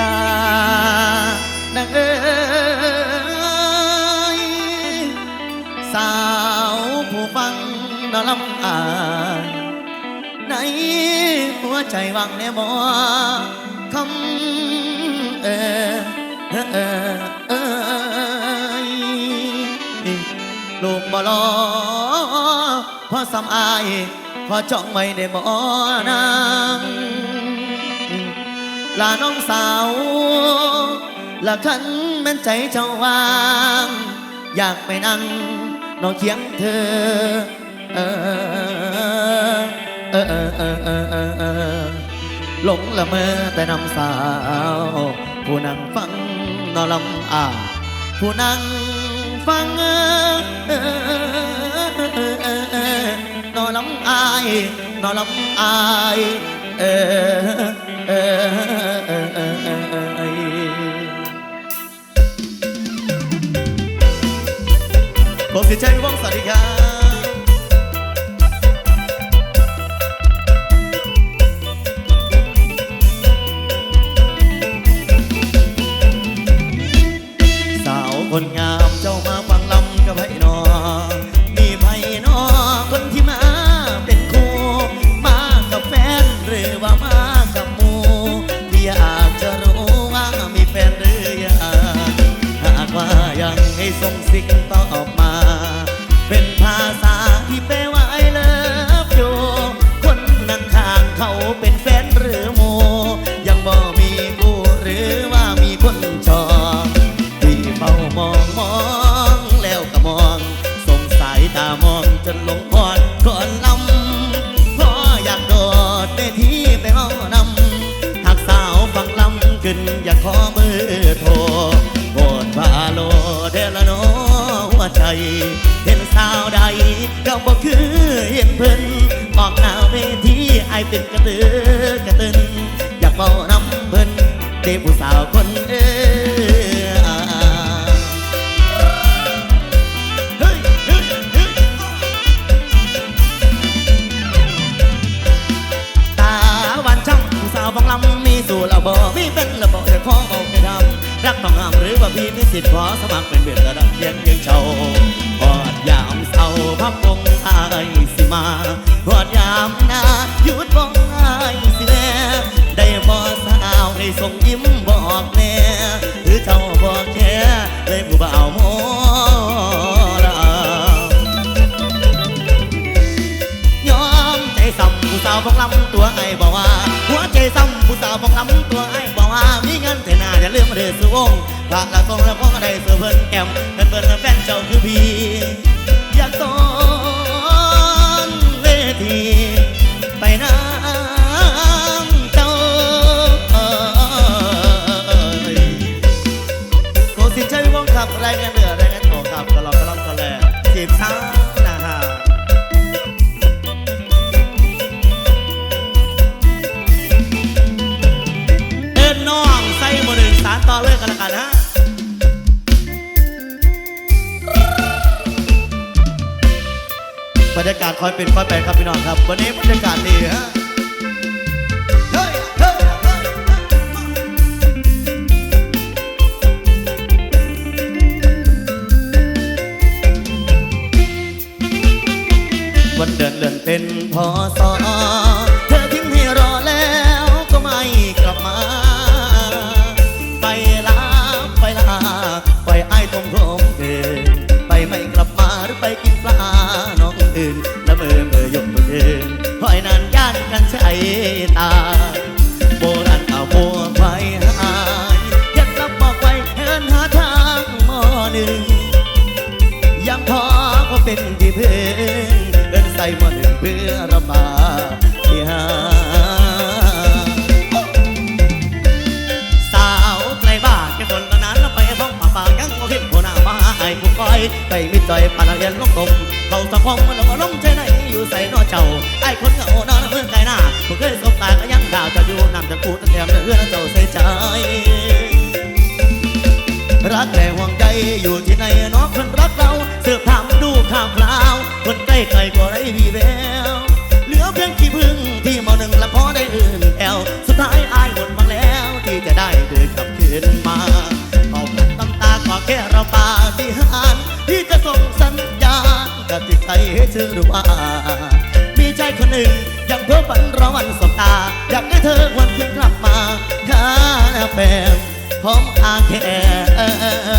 ลานางเอ๋ยสาวผู้ฟังนอลำอายในหัวใจวังแน่มอคำเออเอลูกบ่รอพอสำอายพอจ้องไว้ในบ่อนาง ลาน้องสาวละคันแม่นใจเจ้าวาง อยากไปนั่งนอนเคียงเธอ เออเออเออเออเออเออเออหลงละเมอแต่นำสาว ผู้นั่งฟังนอนลำอ่าผู้นั่งฟังเออเออเออเออเออนอนลำอายนอนลำอาย เออเออ ขอเออเออเออเออผมสิชัยวงสวัสดีครับ เขาเปำผู้สาวฟังลำมีสูตระบอมีเป็นระบอจะขอเอาไปทำรักต้องงามหรือว่าพี่มีสิทธิ์ขอสมัครเป็นเบียดระดับเพียงเพียงเชาพอดยามเศร้าพับวงอายสิมาพอดยามนาหยุดวง สาวของลำตัวไอ้บอกว่ามีเงินเทน่าจะเลืมมเดือดสวงพระละทรงแล้วก็ได้เสือเพิ่นแก้มเพิ่นเพิ่นแฟนเจ้าคือพี่ อยากตอนเวทีไปนะ คอยเป็นคอยแปลครับพี่น้องครับ วันนี้บรรยากาศดีฮะวันเดือนเดือนเป็นพอสอ ผู้คอยไปมิดจอยปานเรียนลงตมเขาสะพองมันแล้วก็ล้มใจไหนอยู่ใส่นอเจ้าไอ้คนเหงานอนเมื่อไกลหน้าผมเคยสบตาก็ยังดาวจะอยู่นำจะพูดตั้งแต่เมื่อเจ้าใส่ใจ รักแต่ห่วงใจอยู่ที่ไหนน้องคนรักเราเสือกถามดูข่าวคราว คนใกล้ไกลก็ได้วีแววเหลือเพียงขี้พึ่งที่มอหนึ่งและพอได้อื่นแอวสุดท้ายอายหมดมาแล้ว ที่จะได้เดินกลับคืนมาเอากันน้ำตาก็แค่เราปาฏิหารที่จะส่งสัญญาณกับจิตใจให้เธอรู้ว่า มีใจคนหนึ่งยังเพ้อฝันรอวันสบตา อยากได้เธอวันคืนกลับมาข้าแปมพร้อมอาแค่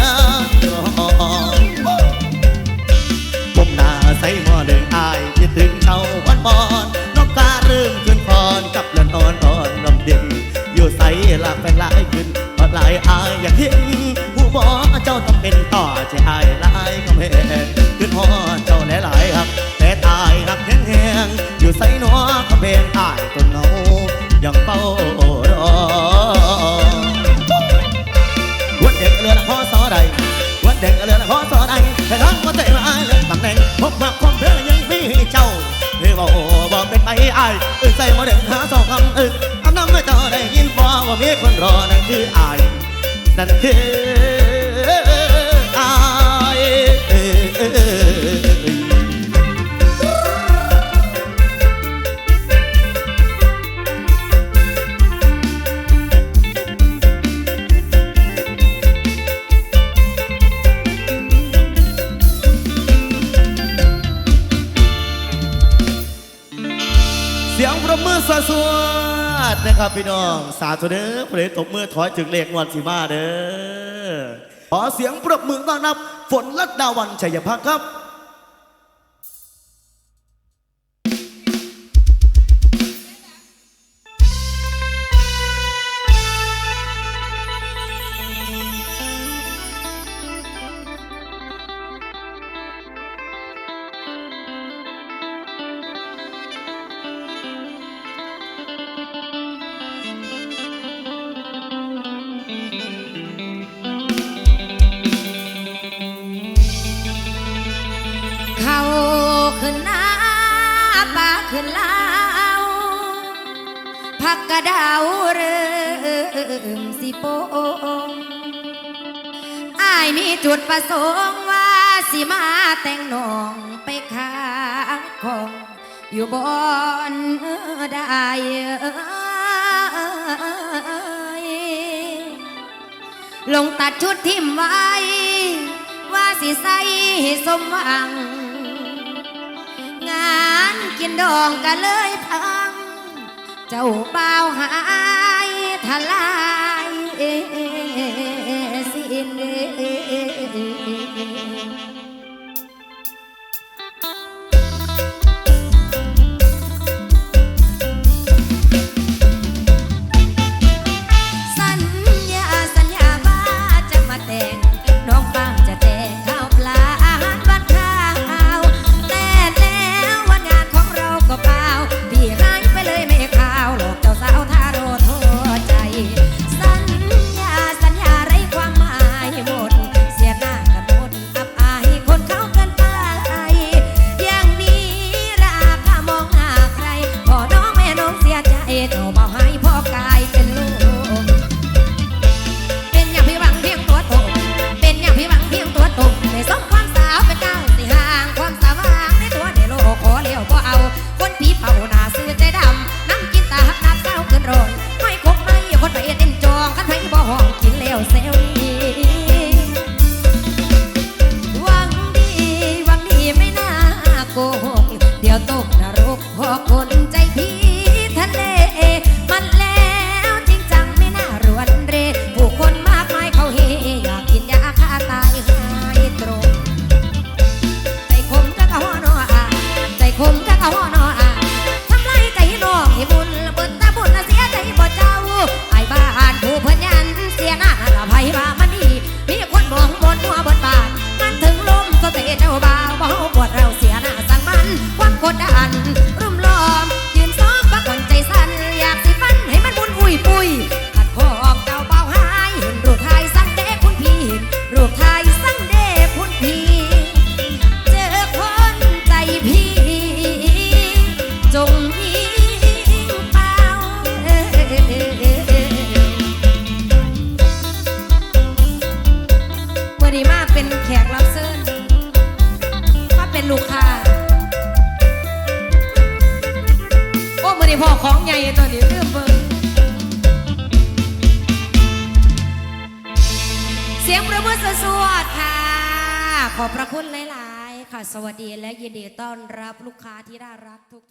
ต่อใจอายหลายก็แพงขึ้นหอดเจ้าหลายหลายๆครับ แต่ตายครับแห้งๆอยู่ใส่หนอก็เพงอายต้นเงายังเฝ้ารอวันเด็กเรือละพอสอใดวันเด็กเรือละพอสอใดแต่น้องก็เตะมาเลยตำแหน่งพบมาความเพื่อยังมีเจ้าเฮ้บอกบอกเป็นไปอายเออใส่มาเด็กหาสองคำเออคำนำเมื่อเจ้าได้ยินบอกว่ามีคนรอนั่นคืออายนั่นคือ สียงประมือสวดนะครับพี่น้อง สาธุเด้อเพลงตบมือถอยถึงเลขงวดสีมาเด้อขอเสียงปรบมือต้อนรับ ฝนลัดดาวันชัยพักครับ ขึ้นลาวผักกระดาวเริ่มสิโปงอายมีจุดประสงค์ว่าสิมาแต่งนองไปขายของอยู่บอนได้ลงตัดชุดทิมไว้ ว่าสิใส่สมหวัง กินดองก็เลยพัง เจ้าเป่าวหายทลายสิ้น ใหญ่ตัวนี้เริ่มเบิ่งเสียงประมือสวดค่ะ ขอบพระคุณหลาย ๆ ค่ะ สวัสดีและยินดีต้อนรับลูกค้าที่น่ารักทุก